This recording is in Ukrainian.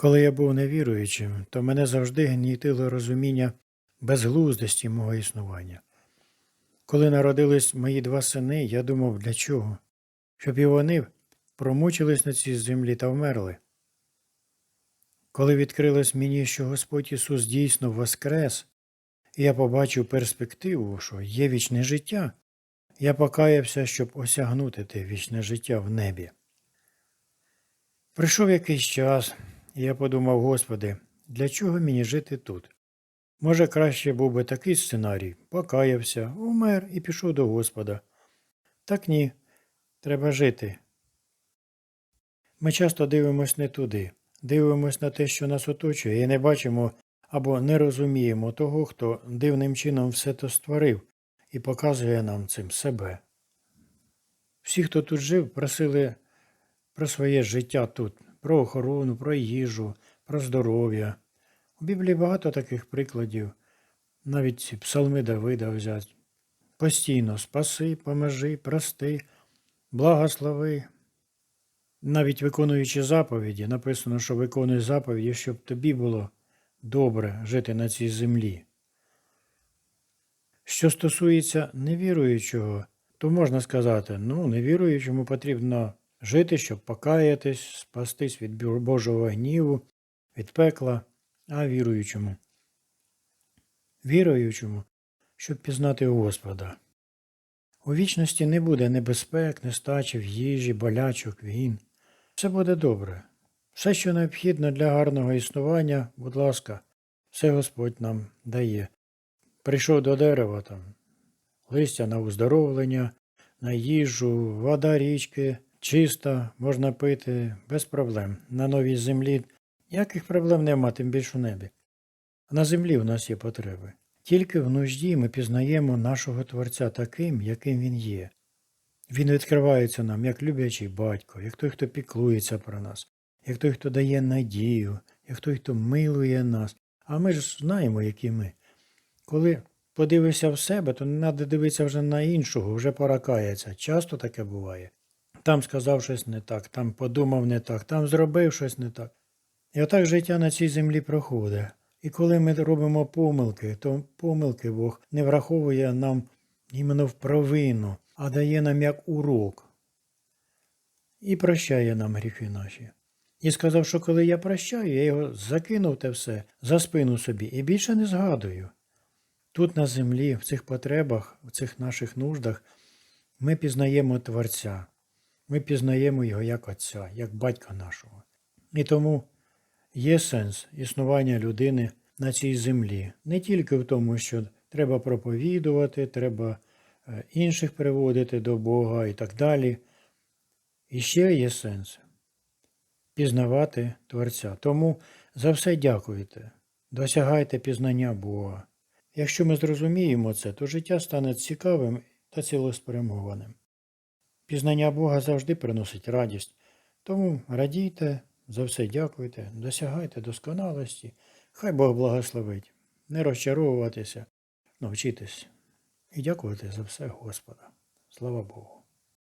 Коли я був невіруючим, то мене завжди гнітило розуміння безглуздості мого існування. Коли народились мої два сини, я думав, для чого? Щоб і вони промучились на цій землі та вмерли. Коли відкрилось мені, що Господь Ісус дійсно воскрес, і я побачив перспективу, що є вічне життя, я покаявся, щоб осягнути те вічне життя в небі. Прийшов якийсь час, я подумав, Господи, для чого мені жити тут? Може, краще був би такий сценарій покаявся, умер і пішов до Господа. Так ні, треба жити. Ми часто дивимося не туди, дивимося на те, що нас оточує, і не бачимо або не розуміємо того, хто дивним чином все то створив і показує нам цим себе. Всі, хто тут жив, просили про своє життя тут, про охорону, про їжу, про здоров'я. У Біблії багато таких прикладів, навіть ці псалми Давида взять. Постійно спаси, поможи, прости, благослови. Навіть виконуючи заповіді, написано, що виконуй заповіді, щоб тобі було добре жити на цій землі. Що стосується невіруючого, то можна сказати, ну, невіруючому потрібно жити, щоб покаятись, спастись від Божого гніву, від пекла, а віруючому. Віруючому, щоб пізнати Господа. У вічності не буде небезпек, нестачі в їжі, болячок, війн. Все буде добре. Все, що необхідно для гарного існування, будь ласка, все Господь нам дає. Прийшов до дерева там, листя на оздоровлення, на їжу, вода річки, чиста, можна пити, без проблем. На новій землі ніяких проблем нема, тим більше у небі. На землі в нас є потреби. Тільки в нужді ми пізнаємо нашого Творця таким, яким він є. Він відкривається нам як люблячий батько, як той, хто піклується про нас, як той, хто дає надію, як той, хто милує нас. А ми ж знаємо, які ми. Коли подивишся в себе, то не треба дивитися вже на іншого, вже пора кається. Часто таке буває. Там сказав щось не так, там подумав не так, там зробив щось не так. І отак життя на цій землі проходить. І коли ми робимо помилки, то помилки Бог не враховує нам іменно в провину, а дає нам як урок. І прощає нам гріхи наші. І сказав, що коли я прощаю, я його закинув те все за спину собі і більше не згадую. Тут на землі, в цих потребах, в цих наших нуждах, ми пізнаємо Творця, ми пізнаємо Його як Отця, як батька нашого. І тому є сенс існування людини на цій землі. Не тільки в тому, що треба проповідувати, треба е, інших приводити до Бога і так далі. І ще є сенс пізнавати Творця. Тому за все дякуйте, досягайте пізнання Бога. Якщо ми зрозуміємо це, то життя стане цікавим та цілеспрямованим. Пізнання Бога завжди приносить радість, тому радійте, за все дякуйте, досягайте досконалості, хай Бог благословить, не розчаровуватися, навчитись і дякувати за все Господа. Слава Богу.